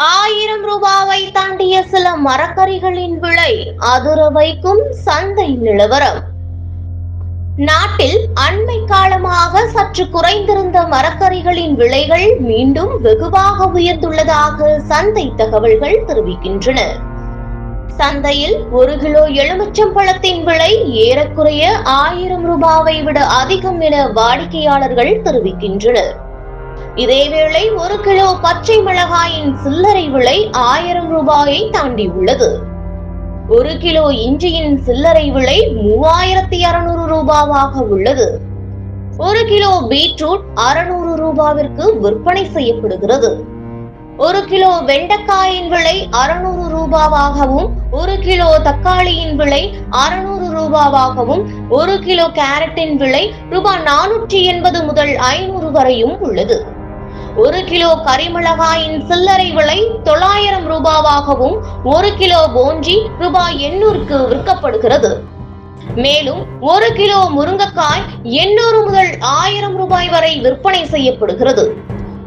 ஆயிரம் ரூபாவை தாண்டிய சில மரக்கறிகளின் விலை அதிர வைக்கும் சந்தை நிலவரம். நாட்டில் அண்மை காலமாக சற்று குறைந்திருந்த மரக்கறிகளின் விலைகள் மீண்டும் வெகுவாக உயர்ந்துள்ளதாக சந்தை தகவல்கள் தெரிவிக்கின்றன. சந்தையில் ஒரு கிலோ எலுமிச்சம் பழத்தின் விலை ஏறக்குறைய ஆயிரம் ரூபாவை விட அதிகம் என வாடிக்கையாளர்கள் தெரிவிக்கின்றனர். இதேவேளை ஒரு கிலோ பச்சை மிளகாயின் சில்லறை விலை ஆயிரம் ரூபாயை தாண்டியுள்ளது. ஒரு கிலோ இஞ்சியின் சில்லறை விலை மூவாயிரத்தி அறுநூறு ரூபாவாக உள்ளது. ஒரு கிலோ பீட்ரூட் அறுநூறு ரூபாவிற்கு விற்பனை செய்யப்படுகிறது. ஒரு கிலோ வெண்டைக்காயின் விலை அறுநூறு ரூபாவாகவும் ஒரு கிலோ தக்காளியின் விலை அறுநூறு ரூபாவாகவும் ஒரு கிலோ கேரட்டின் விலை ரூபாய் நானூற்றி எண்பது முதல் ஐநூறு வரையும் உள்ளது. ஒரு கிலோ கரிமிளகாயின் சில்லறை விலை தொள்ளாயிரம் ரூபாவாகவும் ஒரு கிலோ போஞ்சி ரூபாய் எண்ணூறுக்கு விற்கப்படுகிறது. மேலும் ஒரு கிலோ முருங்கைக்காய் எண்ணூறு முதல் ஆயிரம் ரூபாய் வரை விற்பனை செய்யப்படுகிறது.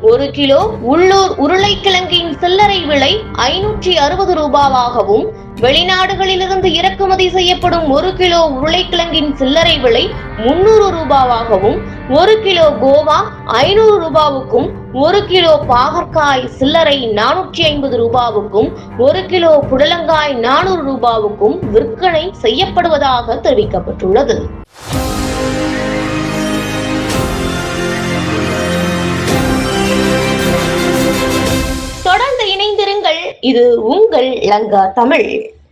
ஒரு கிலோ உள்ளூர் உருளைக்கிழங்கின் சில்லறை விலை ஐநூற்றி அறுபது ரூபாவாகவும் வெளிநாடுகளிலிருந்து இறக்குமதி செய்யப்படும் ஒரு கிலோ உருளைக்கிழங்கின் சில்லறை விலை முன்னூறு ரூபாவாகவும் ஒரு கிலோ கோவா ஐநூறு ரூபாவுக்கும் ஒரு கிலோ பாகற்காய் சில்லறை நானூற்றி ஐம்பது ரூபாவுக்கும் ஒரு கிலோ புடலங்காய் நானூறு ரூபாவுக்கும் விற்பனை செய்யப்படுவதாக தெரிவிக்கப்பட்டுள்ளது. கேளுங்கள் இது உங்கள் லங்கா தமிழ்.